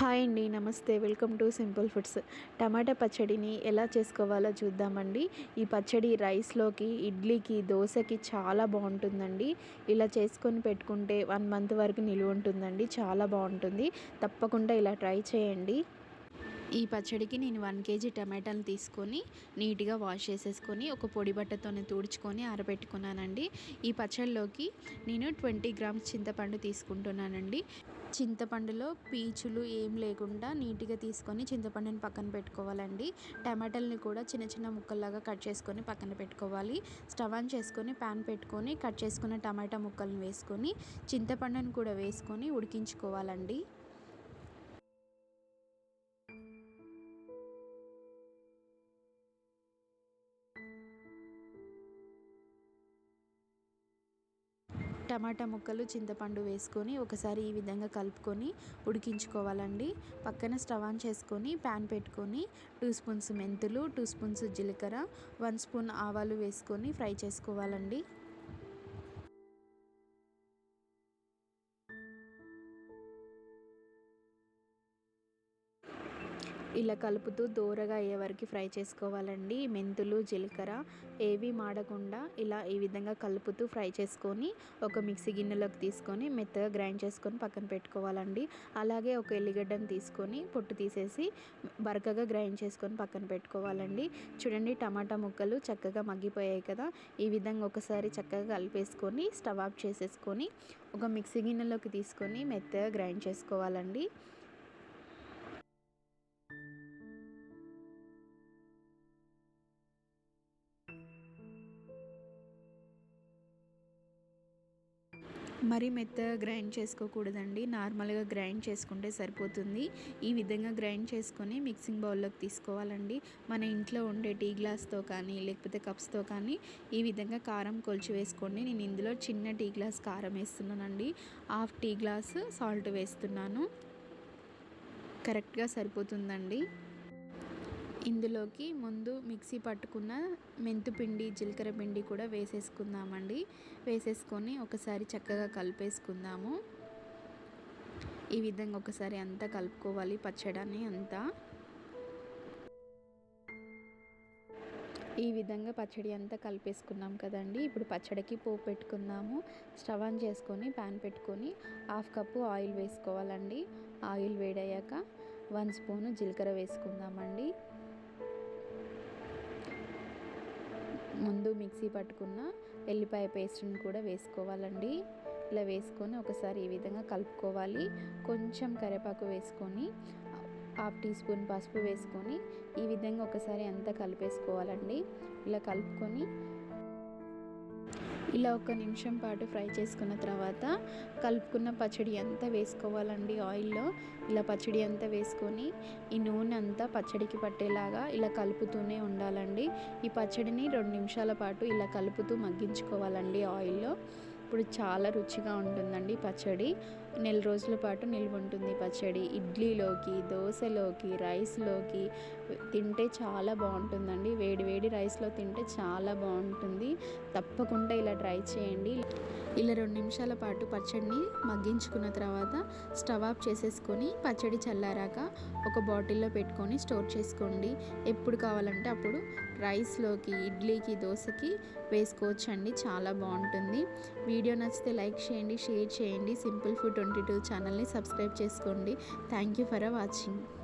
Hi అండి నమస్తే. Welcome to simple foods. టమాటా పచ్చడిని ఎలా చేసుకోవాలో చూద్దామండి. ఈ పచ్చడి రైస్లోకి ఇడ్లీకి దోశకి చాలా బాగుంటుందండి. ఇలా చేసుకొని పెట్టుకుంటే వన్ మంత్ వరకు నిలువ ఉంటుందండి. చాలా బాగుంటుంది. తప్పకుండా ఇలా ట్రై చేయండి. ఈ పచ్చడికి నేను వన్ కేజీ టమాటాలు తీసుకొని నీట్గా వాష్ చేసేసుకొని ఒక పొడి బట్టతోనే తుడుచుకొని ఆరబెట్టుకున్నానండి. ఈ పచ్చడిలోకి నేను ట్వంటీ గ్రామ్స్ చింతపండు తీసుకుంటున్నానండి. చింతపండులో పీచులు ఏం లేకుండా నీట్గా తీసుకొని చింతపండుని పక్కన పెట్టుకోవాలండి. టమాటాలని కూడా చిన్న చిన్న ముక్కల్లాగా కట్ చేసుకొని పక్కన పెట్టుకోవాలి. స్టవ్ ఆన్ చేసుకొని ప్యాన్ పెట్టుకొని కట్ చేసుకున్న టమాటా ముక్కలను వేసుకొని చింతపండుని కూడా వేసుకొని ఉడికించుకోవాలండి. టమాటా ముక్కలు చింతపండు వేసుకొని ఒకసారి ఈ విధంగా కలుపుకొని ఉడికించుకోవాలండి. పక్కన స్టవ్ ఆన్ చేసుకొని ప్యాన్ పెట్టుకొని టూ స్పూన్స్ మెంతులు టూ స్పూన్స్ జీలకర్ర వన్ స్పూన్ ఆవాలు వేసుకొని ఫ్రై చేసుకోవాలండి. ఇలా కలుపుతూ దూరగా అయ్యే వరకు ఫ్రై చేసుకోవాలండి. మెంతులు జీలకర్ర ఏవి మాడకుండా ఇలా ఈ విధంగా కలుపుతూ ఫ్రై చేసుకొని ఒక మిక్సీ గిన్నెలోకి తీసుకొని మెత్తగా గ్రైండ్ చేసుకొని పక్కన పెట్టుకోవాలండి. అలాగే ఒక ఎల్లిగడ్డను తీసుకొని పొట్టు తీసేసి బరకగా గ్రైండ్ చేసుకొని పక్కన పెట్టుకోవాలండి. చూడండి టమాటా ముక్కలు చక్కగా మగ్గిపోయాయి కదా. ఈ విధంగా ఒకసారి చక్కగా కలిపేసుకొని స్టవ్ ఆఫ్ చేసేసుకొని ఒక మిక్సీ గిన్నెలోకి తీసుకొని మెత్తగా గ్రైండ్ చేసుకోవాలండి. మరి మెత్తగా గ్రైండ్ చేసుకోకూడదండి. నార్మల్గా గ్రైండ్ చేసుకుంటే సరిపోతుంది. ఈ విధంగా గ్రైండ్ చేసుకొని మిక్సింగ్ బౌల్లోకి తీసుకోవాలండి. మన ఇంట్లో ఉండే టీ గ్లాస్తో కానీ లేకపోతే కప్స్తో కానీ ఈ విధంగా కారం కొలిచి వేసుకోండి నేను ఇందులో చిన్న టీ గ్లాస్ కారం వేస్తున్నానండి. హాఫ్ టీ గ్లాస్ సాల్ట్ వేస్తున్నాను. కరెక్ట్గా సరిపోతుందండి. ఇందులోకి ముందు మిక్సీ పట్టుకున్న మెంతుపిండి జీలకర్ర పిండి కూడా వేసేసుకుందామండి. వేసేసుకొని ఒకసారి చక్కగా కలిపేసుకుందాము. ఈ విధంగా ఒకసారి అంతా కలుపుకోవాలి పచ్చడిని అంతా. ఈ విధంగా పచ్చడి అంతా కలిపేసుకున్నాం కదండి. ఇప్పుడు పచ్చడికి పోపు పెట్టుకుందాము. స్టవ్ ఆన్ చేసుకొని ప్యాన్ పెట్టుకొని హాఫ్ కప్పు ఆయిల్ వేసుకోవాలండి. ఆయిల్ వేడయ్యాక వన్ స్పూను జీలకర్ర వేసుకుందామండి. ముందు మిక్సీ పట్టుకున్న ఎల్లిపాయ పేస్ట్ని కూడా వేసుకోవాలండి. ఇలా వేసుకొని ఒకసారి ఈ విధంగా కలుపుకోవాలి. కొంచెం కరివేపాకు వేసుకొని హాఫ్ టీ స్పూన్ పసుపు వేసుకొని ఈ విధంగా ఒకసారి అంతా కలిపేసుకోవాలండి. ఇలా కలుపుకొని ఇలా ఒక నిమిషం పాటు ఫ్రై చేసుకున్న తర్వాత కలుపుకున్న పచ్చడి అంతా వేసుకోవాలండి ఆయిల్లో. ఇలా పచ్చడి అంతా వేసుకొని ఈ నూనె అంతా పచ్చడికి పట్టేలాగా ఇలా కలుపుతూనే ఉండాలండి. ఈ పచ్చడిని రెండు నిమిషాల పాటు ఇలా కలుపుతూ మగ్గించుకోవాలండి ఆయిల్లో. ఇప్పుడు చాలా రుచిగా ఉంటుందండి పచ్చడి. నెల రోజుల పాటు నిల్వ ఉంటుంది పచ్చడి. ఇడ్లీలోకి దోశలోకి రైస్లోకి తింటే చాలా బాగుంటుందండి. వేడి వేడి రైస్లో తింటే చాలా బాగుంటుంది. తప్పకుండా ఇలా ట్రై చేయండి. ఇలా రెండు నిమిషాల పాటు పచ్చడిని మగ్గించుకున్న తర్వాత స్టవ్ ఆఫ్ చేసేసుకొని పచ్చడి చల్లారాక ఒక బాటిల్లో పెట్టుకొని స్టోర్ చేసుకోండి. ఎప్పుడు కావాలంటే అప్పుడు రైస్లోకి ఇడ్లీకి దోశకి వేసుకోవచ్చండి. చాలా బాగుంటుంది. వీడియో నచ్చితే లైక్ చేయండి షేర్ చేయండి. సింపుల్ ఫుడ్ ట్వంటీ టూ ఛానల్ని సబ్స్క్రైబ్ చేసుకోండి. Thank you for watching.